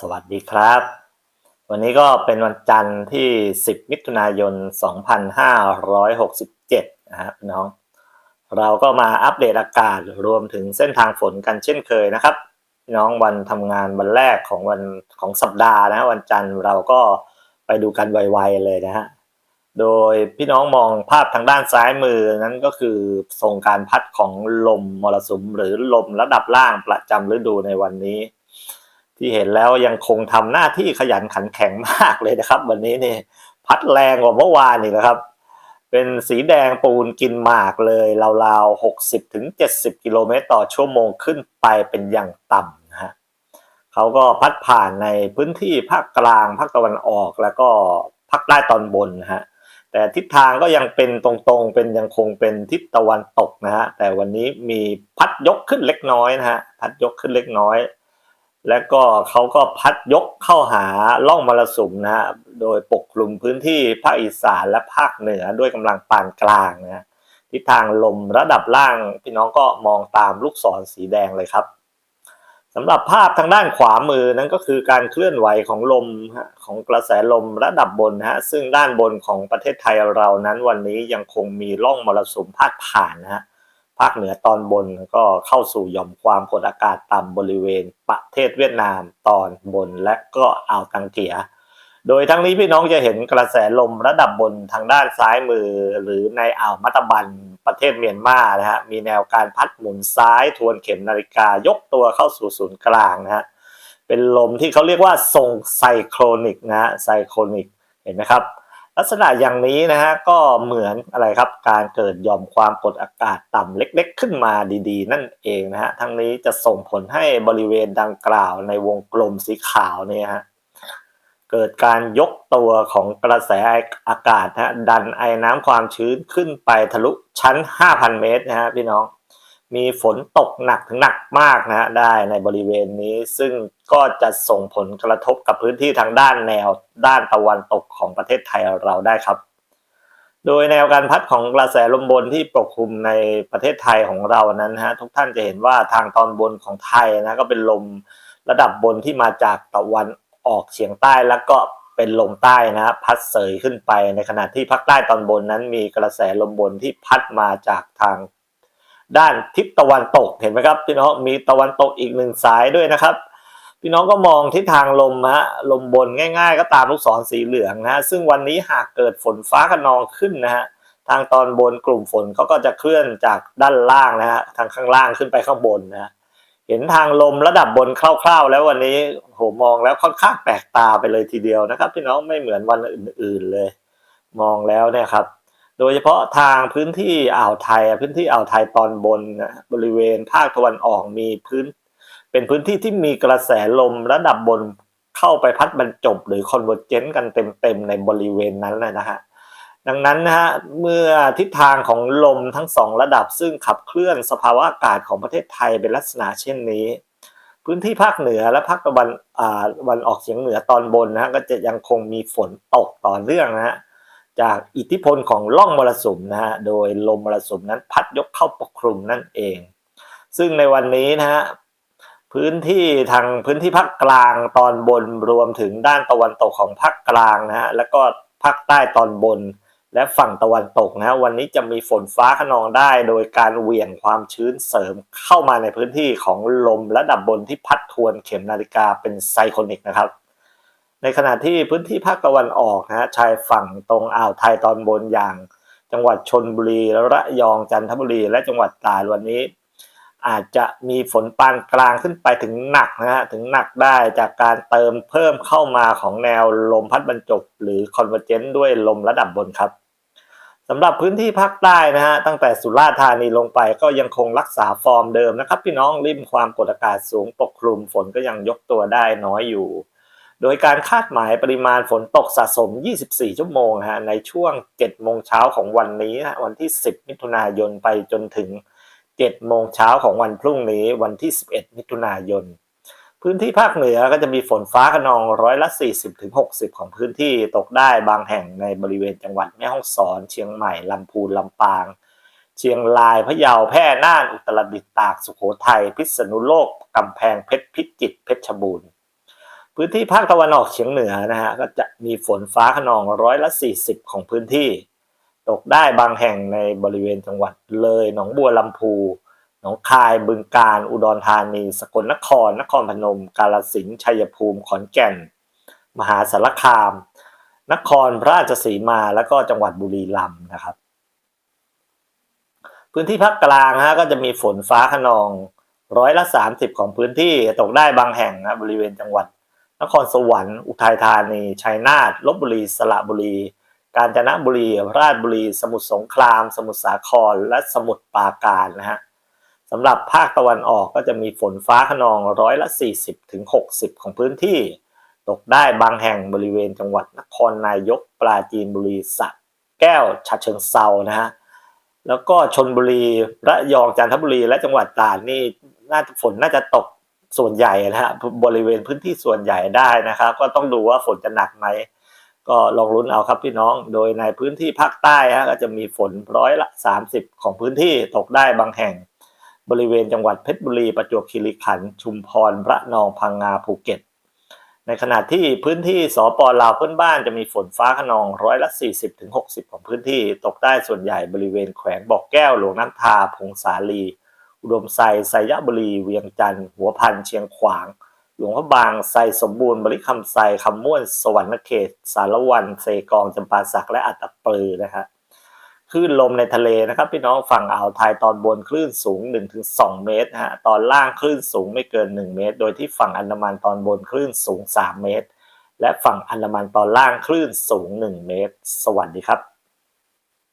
สวัสดีครับ วันนี้ก็เป็นวันจันทร์ที่ 10 มิถุนายน 2567 นะครับน้อง เราก็มาอัปเดตอากาศรวมถึงเส้นทางฝนกันเช่นเคยนะครับ น้องวันทำงานวันแรกของวันของสัปดาห์นะวันจันทร์เราก็ไปดูกันไวๆเลยนะฮะ โดยพี่น้องมองภาพทางด้านซ้ายมือนั้นก็คือทรงการพัดของลมมรสุมหรือลมระดับล่างประจำฤดูในวันนี้ ที่เห็นแล้วยังคงทำหน้าที่ขยันขันแข็งมากเลยนะครับ วันนี้นี่พัดแรงกว่าเมื่อวานอีกนะครับ เป็นสีแดงปูนกินหมากเลยราวๆ60ถึง70กิโลเมตรต่อชั่วโมงขึ้นไปเป็นอย่างต่ำนะฮะเขาก็พัดผ่านในพื้นที่ภาคกลางภาคตะวันออกแล้วก็ภาคใต้ตอนบนนะฮะแต่ทิศทางก็ยังเป็นตรงๆ เป็นยังคงเป็นทิศตะวันตกนะฮะแต่วันนี้มีพัดยกขึ้นเล็กน้อยนะฮะพัดยกขึ้นเล็กน้อย แล้วก็เขาก็พัดยกเข้าหาล่องมรสุมนะฮะโดยปกคลุมพื้นที่ภาคอีสานและภาคเหนือด้วยกำลังปานกลางนะทิศทางลมระดับล่าง พี่น้องก็มองตามลูกศรสีแดงเลยครับสำหรับภาพทางด้านขวามือนั้นก็คือการเคลื่อนไหวของลมของกระแสลมระดับบนฮะซึ่งด้านบนของประเทศไทยเรานั้นวันนี้ยังคงมีร่องมรสุมพาดผ่านนะฮะาคเหนือตอนบนก็เข้าสู่หย่อมความกดอากาศต่ำบริเวณประเทศเวียดนามตอนบนและก็อ่าวตังเกีย โดยทั้งนี้พี่น้องจะเห็นกระแสลมระดับบนทางด้านซ้ายมือ หรือในอ่าวมัตบันประเทศเมียนมานะฮะมีแนวการพัดหมุนซ้ายทวนเข็มนาฬิกายกตัวเข้าสู่ศูนย์กลางนะฮะเป็นลมที่เขาเรียกว่าทรงไซโครนิกนะฮะไซโครนิกเห็นไหมครับ ลักษณะอย่างนี้นะฮะก็เหมือนอะไรครับการเกิดยอมความกดอากาศต่ำเล็กๆ ขึ้นมาดีๆ นั่นเองนะฮะทั้งนี้จะส่งผลให้บริเวณดังกล่าวในวงกลมสีขาวเนี่ยฮะเกิดการยกตัวของกระแสอากาศนะดันไอ้น้ำความชื้นขึ้นไปทะลุชั้น 5,000 เมตรนะฮะพี่น้อง มีฝนตกหนักถึงหนักมากนะฮะได้ในบริเวณนี้ ซึ่งก็จะส่งผลกระทบกับพื้นที่ทางด้านแนวด้านตะวันตกของประเทศไทยเราได้ครับ โดยแนวการพัดของกระแสลมบนที่ปกคลุมในประเทศไทยของเรานั้นฮะทุกท่านจะเห็นว่าทางตอนบนของไทยนะก็เป็นลมระดับบนที่มาจากตะวันออกเฉียงใต้แล้วก็เป็นลมใต้นะฮะพัดเสยขึ้นไปในขณะที่ภาคใต้ตอนบนนั้นมีกระแสลมบนที่พัดมาจากทาง ด้านทิศตะวันตกเห็นไหมครับพี่น้องมีตะวันตกอีกหนึ่งสายด้วยนะครับ พี่น้องก็มองทิศทางลมฮะลมบนง่ายๆ ก็ตามลูกศรสีเหลืองนะฮะซึ่งวันนี้หากเกิดฝนฟ้าขนองขึ้นนะฮะทางตอนบนกลุ่มฝนเขาก็จะเคลื่อนจากด้านล่างนะฮะทางข้างล่างขึ้นไปข้างบนนะฮะเห็นทางลมระดับบนคร่าว ๆ แล้ววันนี้โหมองแล้วค่อนข้างแปลกตาไปเลยทีเดียวนะครับ พี่น้องไม่เหมือนวันอื่น ๆเลย มองแล้วเนี่ยครับ โดยเฉพาะทางพื้นที่อ่าวไทยพื้นที่อ่าวไทยตอนบนนะบริเวณภาคตะวันออกมีพื้น เป็นพื้นที่ที่มีกระแสลมระดับบนเข้าไปพัดบรรจบหรือคอนเวอร์เจนต์กันเต็มๆในบริเวณนั้นนะฮะดังนั้นนะฮะเมื่อทิศทางของลมทั้งสองระดับซึ่งขับเคลื่อนสภาวะอากาศของประเทศไทยเป็นลักษณะเช่นนี้ พื้นที่ภาคเหนือและภาคตะวันอ่าวันออกเฉียงเหนือตอนบนนะฮะก็จะยังคงมีฝนตกต่อเนื่องนะฮะ จากอิทธิพลของล่องมรสุมนะฮะ โดยลมมรสุมนั้นพัดยกเข้าปกคลุมนั่นเอง ซึ่งในวันนี้นะฮะพื้นที่ทางพื้นที่ภาคกลางตอนบนรวมถึงด้านตะวันตกของภาคกลางนะฮะแล้วก็ภาคใต้ตอนบน และฝั่งตะวันตกนะวันนี้จะมีฝนฟ้าขนองได้ โดยการเหวี่ยงความชื้นเสริมเข้ามาในพื้นที่ของลมระดับบนที่พัดทวนเข็มนาฬิกาเป็นไซโคนิกนะครับ ในขณะที่พื้นที่ภาคตะวันออกนะชายฝั่งตรงอ่าวไทยตอนบนอย่าง จังหวัดชนบุรีระยองจันทบุรี และจังหวัดตราดวันนี้ อาจจะมีฝนปานกลางขึ้นไปถึงหนักนะฮะถึงหนักได้จากการเติมเพิ่มเข้ามาของแนวลมพัดบรรจบ หรือคอนเวอร์เจนต์ด้วยลมระดับบนครับสำหรับพื้นที่ภาคใต้นะฮะตั้งแต่สุราษฎร์ธานีลงไปก็ยังคงรักษาฟอร์มเดิมนะครับ พี่น้องริมความกดอากาศสูงปกคลุมฝนก็ยังยกตัวได้น้อยอยู่ โดยการคาดหมายปริมาณฝนตกสะสม 24 ชั่วโมงฮะในช่วง 7 โมงเช้าของวันนี้นะวันที่ 10 มิถุนายนไปจนถึง 7 โมงเช้าของวันพรุ่งนี้วันที่ 11 มิถุนายน พื้นที่ภาคเหนือก็จะมีฝนฟ้าขนองร้อยละ 40-60 ของพื้นที่ตกได้บางแห่งในบริเวณจังหวัดแม่ฮ่องสอน เชียงใหม่ลำพูนลำปาง เชียงรายพะเยาแพร่น่านอุตรดิตถ์ตากสุโขทัยพิษณุโลกกำแพงเพชรพิจิตรเพชรบูรณ์ พื้นที่ภาคตะวันออกเฉียงเหนือนะฮะก็จะมีฝนฟ้าขนองร้อยละ 40 ของพื้นที่ ตกได้บางแห่งในบริเวณจังหวัดเลย หนองบัวลำพูหนองคายบึงกาฬอุดรธานี สกลนคร นครพนม กาฬสินธุ์ชัยภูมิขอนแก่น มหาสารคาม นครราชสีมาแล้วก็จังหวัดบุรีรัมย์นะครับ พื้นที่ภาคกลางฮะก็จะมีฝนฟ้าขนองร้อยละ 30 ของพื้นที่ตกได้บางแห่งนะบริเวณจังหวัด นครสวรรค์ อุทัยธานี ชัยนาท ลบบุรี สระบุรี กาญจนบุรี ราชบุรี สมุทรสงคราม สมุทรสาคร และสมุทรปราการนะฮะสำหรับภาคตะวันออกก็จะมีฝนฟ้าขนองร้อยละ40ถึงของพื้นที่ ตกได้บางแห่งบริเวณจังหวัดนครนายก ปราจีนบุรีสระแก้วฉะเชิงเซานะฮะแล้วก็ชนบุรีระยองจันทบุรีและจังหวัดตราดนี่น่าจะฝนน่าจะตก ส่วนใหญ่นะฮะบริเวณพื้นที่ส่วนใหญ่ได้นะครับ ก็ต้องดูว่าฝนจะหนักไหมก็ลองลุ้นเอาครับพี่น้อง โดยในพื้นที่ภาคใต้ฮะก็จะมีฝนร้อยละ 30 ของพื้นที่ตกได้บางแห่ง บริเวณจังหวัดเพชรบุรีประจวบคีรีขันธ์ชุมพรระนองพังงาภูเก็ต ในขณะที่พื้นที่สปลาวเพื่อนบ้านจะมีฝนฟ้าขนองร้อยละ 40-60 ของพื้นที่ตกได้ส่วนใหญ่บริเวณแขวงบอกแก้วหลวงน้ำทาพงสาลี อุดมไซไซยบุรี เวียงจันทร์หัวพันเชียงขวาง หลวงพระบางไซสมบูรณ์บริคำไซคำม่วนสวรรณเขต สารวันเซกองจำปาสักและอัตตปือนะฮะคลื่นลมในทะเลนะครับ พี่น้องฝั่งอ่าวไทยตอนบนคลื่นสูง 1-2 เมตรนะฮะตอนล่างคลื่นสูงไม่เกิน 1 เมตร โดยที่ฝั่งอันดามันตอนบนคลื่นสูง 3 เมตร และฝั่งอันดามันตอนล่างคลื่นสูง 1 เมตร สวัสดีครับ